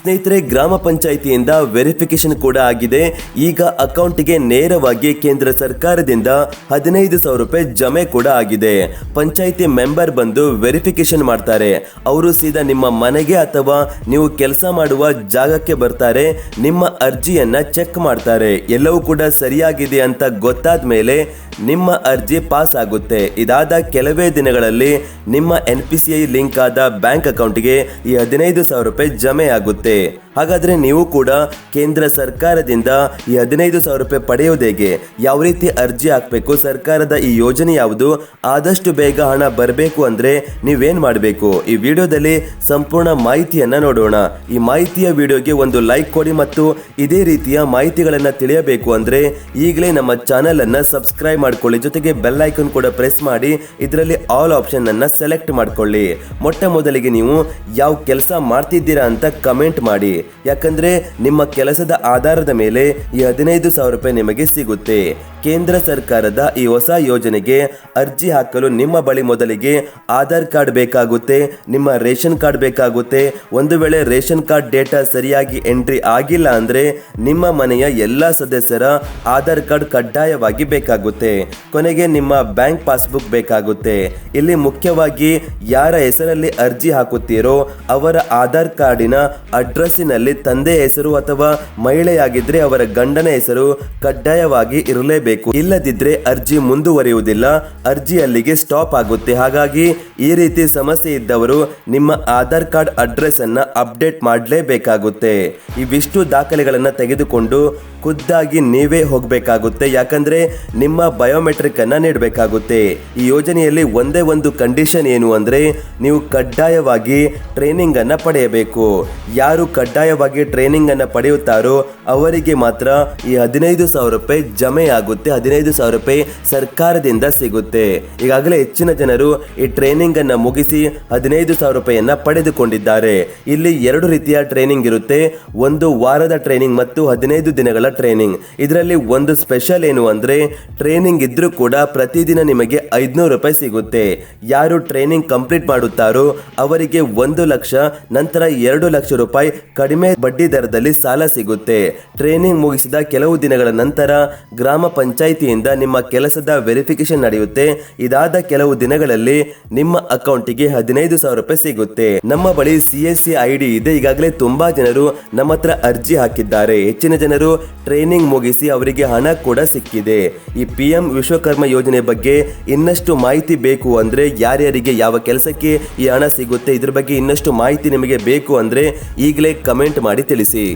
ಸ್ನೇಹಿತರೆ, ಗ್ರಾಮ ಪಂಚಾಯಿತಿಯಿಂದ ವೆರಿಫಿಕೇಶನ್ ಕೂಡ ಆಗಿದೆ. ಈಗ ಅಕೌಂಟಿಗೆ ನೇರವಾಗಿ ಕೇಂದ್ರ ಸರ್ಕಾರದಿಂದ ಹದಿನೈದು ಸಾವಿರ ರೂಪಾಯಿ ಜಮೆ ಕೂಡ ಆಗಿದೆ. ಪಂಚಾಯಿತಿ ಮೆಂಬರ್ ಬಂದು ವೆರಿಫಿಕೇಶನ್ ಮಾಡ್ತಾರೆ. ಅವರು ಸೀದಾ ನಿಮ್ಮ ಮನೆಗೆ ಅಥವಾ ನೀವು ಕೆಲಸ ಮಾಡುವ ಜಾಗಕ್ಕೆ ಬರ್ತಾರೆ. ನಿಮ್ಮ ಅರ್ಜಿಯನ್ನ ಚೆಕ್ ಮಾಡ್ತಾರೆ. ಎಲ್ಲವೂ ಕೂಡ ಸರಿಯಾಗಿದೆ ಅಂತ ಗೊತ್ತಾದ ಮೇಲೆ ನಿಮ್ಮ ಅರ್ಜಿ ಪಾಸ್ ಆಗುತ್ತೆ. ಇದಾದ ಕೆಲವೇ ದಿನಗಳಲ್ಲಿ ನಿಮ್ಮ N P C I link ಆದ ಬ್ಯಾಂಕ್ ಅಕೌಂಟ್ಗೆ ಈ ಹದಿನೈದು ಸಾವಿರ ರೂಪಾಯಿ ಜಮೆ ಆಗುತ್ತೆ. ಹಾಗಾದ್ರೆ ನೀವು ಕೂಡ ಕೇಂದ್ರ ಸರ್ಕಾರದಿಂದ ಈ ಹದಿನೈದು ಸಾವಿರ ರೂಪಾಯಿ ಪಡೆಯೋದು ಹೇಗೆ ಯಾವ ರೀತಿ ಅರ್ಜಿ ಹಾಕಬೇಕು, ಸರ್ಕಾರದ ಈ ಯೋಜನೆ ಯಾವುದು, ಆದಷ್ಟು ಬೇಗ ಹಣ ಬರಬೇಕು ಅಂದ್ರೆ ನೀವೇನ್ ಮಾಡಬೇಕು? ಈ ವಿಡಿಯೋದಲ್ಲಿ ಸಂಪೂರ್ಣ ಮಾಹಿತಿಯನ್ನ ನೋಡೋಣ. ಈ ಮಾಹಿತಿಯ ವಿಡಿಯೋಗೆ ಒಂದು ಲೈಕ್ ಕೊಡಿ ಮತ್ತು ಇದೇ ರೀತಿಯ ಮಾಹಿತಿಗಳನ್ನ ತಿಳಿಯಬೇಕು ಅಂದ್ರೆ ಈಗಲೇ ನಮ್ಮ ಚಾನೆಲ್ ಅನ್ನ ಸಬ್ಸ್ಕ್ರೈಬ್ ಮಾಡ್ಕೊಳ್ಳಿ. ಜೊತೆಗೆ ಬೆಲ್ ಐಕನ್ ಕೂಡ ಪ್ರೆಸ್ ಮಾಡಿ, ಇದರಲ್ಲಿ ಆಲ್ ಆಪ್ಷನ್ ಅನ್ನ ಸೆಲೆಕ್ಟ್ ಮಾಡ್ಕೊಳ್ಳಿ. ಮೊಟ್ಟ ಮೊದಲಿಗೆ ನೀವು ಯಾವ ಕೆಲಸ ಮಾಡ್ತಿದ್ದೀರಾ ಅಂತ ಕಮೆಂಟ್ ಮಾಡಿ. ಯಾಕಂದ್ರೆ ನಿಮ್ಮ ಕೆಲಸದ ಆಧಾರದ ಮೇಲೆ ಈ ಹದಿನೈದು ಸಾವಿರ ರೂಪಾಯಿ ನಿಮಗೆ ಸಿಗುತ್ತೆ. ಕೇಂದ್ರ ಸರ್ಕಾರದ ಈ ಹೊಸ ಯೋಜನೆಗೆ ಅರ್ಜಿ ಹಾಕಲು ನಿಮ್ಮ ಬಳಿ ಮೊದಲಿಗೆ ಆಧಾರ್ ಕಾರ್ಡ್ ಬೇಕಾಗುತ್ತೆ, ನಿಮ್ಮ ರೇಷನ್ ಕಾರ್ಡ್ ಬೇಕಾಗುತ್ತೆ. ಒಂದು ವೇಳೆ ರೇಷನ್ ಕಾರ್ಡ್ ಡೇಟಾ ಸರಿಯಾಗಿ ಎಂಟ್ರಿ ಆಗಿಲ್ಲ ಅಂದ್ರೆ ನಿಮ್ಮ ಮನೆಯ ಎಲ್ಲ ಸದಸ್ಯರ ಆಧಾರ್ ಕಾರ್ಡ್ ಕಡ್ಡಾಯವಾಗಿ ಬೇಕಾಗುತ್ತೆ. ಕೊನೆಗೆ ನಿಮ್ಮ ಬ್ಯಾಂಕ್ ಪಾಸ್ಬುಕ್ ಬೇಕಾಗುತ್ತೆ. ಇಲ್ಲಿ ಮುಖ್ಯವಾಗಿ ಯಾರ ಹೆಸರಲ್ಲಿ ಅರ್ಜಿ ಹಾಕುತ್ತೀರೋ ಅವರ ಆಧಾರ್ ಕಾರ್ಡಿನ ಅಡ್ರೆಸ್ಸಿನಲ್ಲಿ ತಂದೆ ಹೆಸರು ಅಥವಾ ಮಹಿಳೆಯಾಗಿದ್ರೆ ಅವರ ಗಂಡನ ಹೆಸರು ಕಡ್ಡಾಯವಾಗಿ ಇರಲೇಬೇಕು. ಇಲ್ಲದಿದ್ರೆ ಅರ್ಜಿ ಮುಂದುವರಿಯುವುದಿಲ್ಲ. ಅರ್ಜಿ ಅಲ್ಲಿಗೆ ಸ್ಟಾಪ್ ಆಗುತ್ತೆ. ಹಾಗಾಗಿ ಈ ರೀತಿ ಸಮಸ್ಯೆ ಇದ್ದವರು ನಿಮ್ಮ ಆಧಾರ್ ಕಾರ್ಡ್ ಅಡ್ರೆಸ್ ಅನ್ನ ಅಪ್ಡೇಟ್ ಮಾಡಲೇಬೇಕಾಗುತ್ತೆ. ಇವಿಷ್ಟು ದಾಖಲೆಗಳನ್ನು ತೆಗೆದುಕೊಂಡು ಖುದ್ದಾಗಿ ನೀವೇ ಹೋಗಬೇಕಾಗುತ್ತೆ. ಯಾಕಂದ್ರೆ ನಿಮ್ಮ ಬಯೋಮೆಟ್ರಿಕ್ ಅನ್ನ ನೀಡಬೇಕಾಗುತ್ತೆ. ಈ ಯೋಜನೆಯಲ್ಲಿ ಒಂದೇ ಒಂದು ಕಂಡೀಷನ್ ಏನು ಅಂದ್ರೆ ನೀವು ಕಡ್ಡಾಯವಾಗಿ ಟ್ರೈನಿಂಗ್ ಅನ್ನ ಪಡೆಯಬೇಕು. ಯಾರು ಕಡ್ಡಾಯವಾಗಿ ಟ್ರೈನಿಂಗ್ ಅನ್ನ ಪಡೆಯುತ್ತಾರೋ ಅವರಿಗೆ ಮಾತ್ರ ಈ ಹದಿನೈದು ಸಾವಿರ ರೂಪಾಯಿ ಜಮೆ ಆಗುತ್ತೆ ಹದಿನೈದು ಸಾವಿರ ರೂಪಾಯಿ ಸರ್ಕಾರದಿಂದ ಸಿಗುತ್ತೆ. ಈಗಾಗಲೇ ಹೆಚ್ಚಿನ ಜನರು ಈ ಟ್ರೈನಿಂಗ್ ಅನ್ನ ಮುಗಿಸಿ ಹದಿನೈದು ಸಾವಿರ ರೂಪಾಯಿಯನ್ನ ಪಡೆದುಕೊಂಡಿದ್ದಾರೆ. ಇಲ್ಲಿ ಎರಡು ರೀತಿಯ ಟ್ರೈನಿಂಗ್ ಇರುತ್ತೆ. ಒಂದು ವಾರದ ಟ್ರೈನಿಂಗ್ ಮತ್ತು ಹದಿನೈದು ದಿನಗಳ ಟ್ರೈನಿಂಗ್ ಇದರಲ್ಲಿ ಒಂದು ಸ್ಪೆಷಲ್ ಏನು ಅಂದ್ರೆ ಟ್ರೈನಿಂಗ್ ಇದ್ರೂ ಕೂಡ ಪ್ರತಿದಿನ ನಿಮಗೆ ಐದ್ನೂರು ರೂಪಾಯಿ ಸಿಗುತ್ತೆ. ಯಾರು ಟ್ರೈನಿಂಗ್ ಕಂಪ್ಲೀಟ್ ಮಾಡುತ್ತಾರೋ, ಅವರಿಗೆ ಒಂದು ಲಕ್ಷ, ನಂತರ ಎರಡು ಲಕ್ಷ ರೂಪಾಯಿ ಕಡಿಮೆ ಬಡ್ಡಿ ದರದಲ್ಲಿ ಸಾಲ ಸಿಗುತ್ತೆ. ಟ್ರೈನಿಂಗ್ ಮುಗಿಸಿದ ಕೆಲವು ದಿನಗಳ ನಂತರ, ಗ್ರಾಮ ಪಂಚಾಯಿತಿಯಿಂದ ನಿಮ್ಮ ಕೆಲಸದ ವೆರಿಫಿಕೇಶನ್ ನಡೆಯುತ್ತೆ. ಇದಾದ ಕೆಲವು ದಿನಗಳಲ್ಲಿ ನಿಮ್ಮ ಅಕೌಂಟಿಗೆ ಹದಿನೈದು ಸಾವಿರ ರೂಪಾಯಿ ಸಿಗುತ್ತೆ. ನಮ್ಮ ಬಳಿ ಸಿ ಎಸ್ ಸಿ ಐ ಇದೆ. ಈಗಾಗಲೇ ತುಂಬಾ ಜನರು ನಮ್ಮ ಹತ್ರ ಅರ್ಜಿ ಹಾಕಿದ್ದಾರೆ. ಹೆಚ್ಚಿನ ಜನರು ಟ್ರೈನಿಂಗ್ ಮುಗಿಸಿ ಅವರಿಗೆ ಹಣ ಕೂಡ ಸಿಕ್ಕಿದೆ. ಈ ಪಿ ಎಂ ವಿಶ್ವಕರ್ಮ ಯೋಜನೆ ಬಗ್ಗೆ ಇನ್ನಷ್ಟು ಮಾಹಿತಿ ಬೇಕು ಅಂದ್ರೆ ಯಾರ್ಯಾರಿಗೆ ಯಾವ ಕೆಲಸಕ್ಕೆ ಈ ಹಣ ಸಿಗುತ್ತೆ, ಇದ್ರ ಬಗ್ಗೆ ಇನ್ನಷ್ಟು ಮಾಹಿತಿ ನಿಮಗೆ ಬೇಕು ಅಂದ್ರೆ ಈಗಲೇ ಕಮೆಂಟ್ ಮಾಡಿ ತಿಳಿಸಿ.